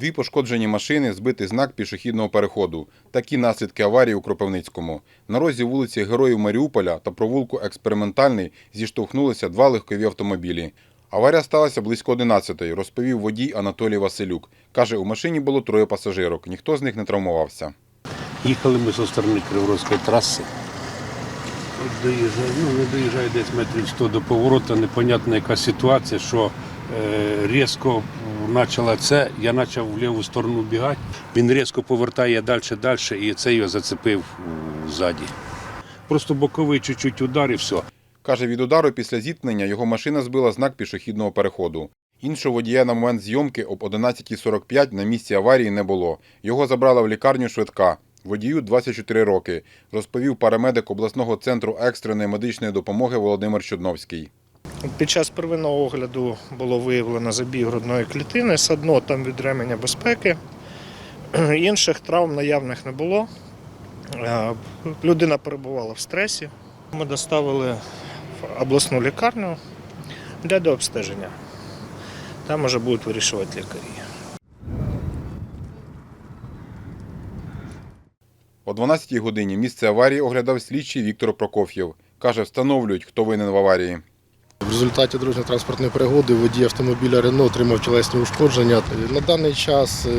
Дві пошкоджені машини, збитий знак пішохідного переходу. Такі наслідки аварії у Кропивницькому. На розі вулиці Героїв Маріуполя та провулку Експериментальний зіштовхнулися два легкові автомобілі. Аварія сталася близько 11-ї, розповів водій Анатолій Василюк. Каже, у машині було троє пасажирок, ніхто з них не травмувався. Їхали ми зі сторони Криворозької траси. От доїжджає, ну не доїжджає десь метрів 100 до повороту, непонятна яка ситуація, що е, різко почала це, я почав в ліву сторону бігати. Він різко повертає далі, далі, і це його зацепив ззаді. Просто боковий чуть-чуть удар і все. Каже, від удару після зіткнення його машина збила знак пішохідного переходу. Іншого водія на момент зйомки об 11.45 на місці аварії не було. Його забрала в лікарню швидка. Водію 24 роки, розповів парамедик обласного центру екстреної медичної допомоги Володимир Чудновський. Під час первинного огляду було виявлено забій грудної клітини з однотом від ременя безпеки. Інших травм наявних не було. Е, Людина перебувала в стресі. Ми доставили в обласну лікарню для дообстеження. Там вже будуть вирішувати лікарі. О 12-й годині місце аварії оглядав слідчий Віктор Прокоф'єв. Каже, встановлюють, хто винен в аварії. В результаті дорожньо-транспортної пригоди водій автомобіля Рено отримав тілесні ушкодження. На даний час е,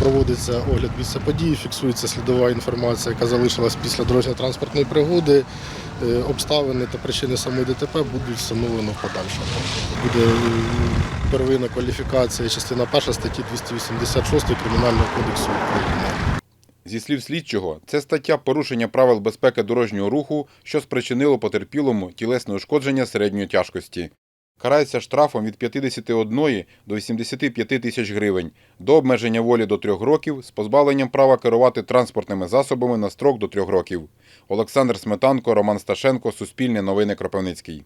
проводиться огляд місця події, фіксується слідова інформація, яка залишилась після дорожньо-транспортної пригоди. Е, Обставини та причини самої ДТП будуть встановлено в подальшому. Буде е, первинна кваліфікація, частина 1 статті 286 Кримінального кодексу України. Зі слів слідчого, це стаття порушення правил безпеки дорожнього руху, що спричинило потерпілому тілесне ушкодження середньої тяжкості. Карається штрафом від 51 до 85 тисяч гривень, до обмеження волі до 3 років з позбавленням права керувати транспортними засобами на строк до 3 років. Олександр Сметанко, Роман Сташенко, Суспільне новини Кропивницький.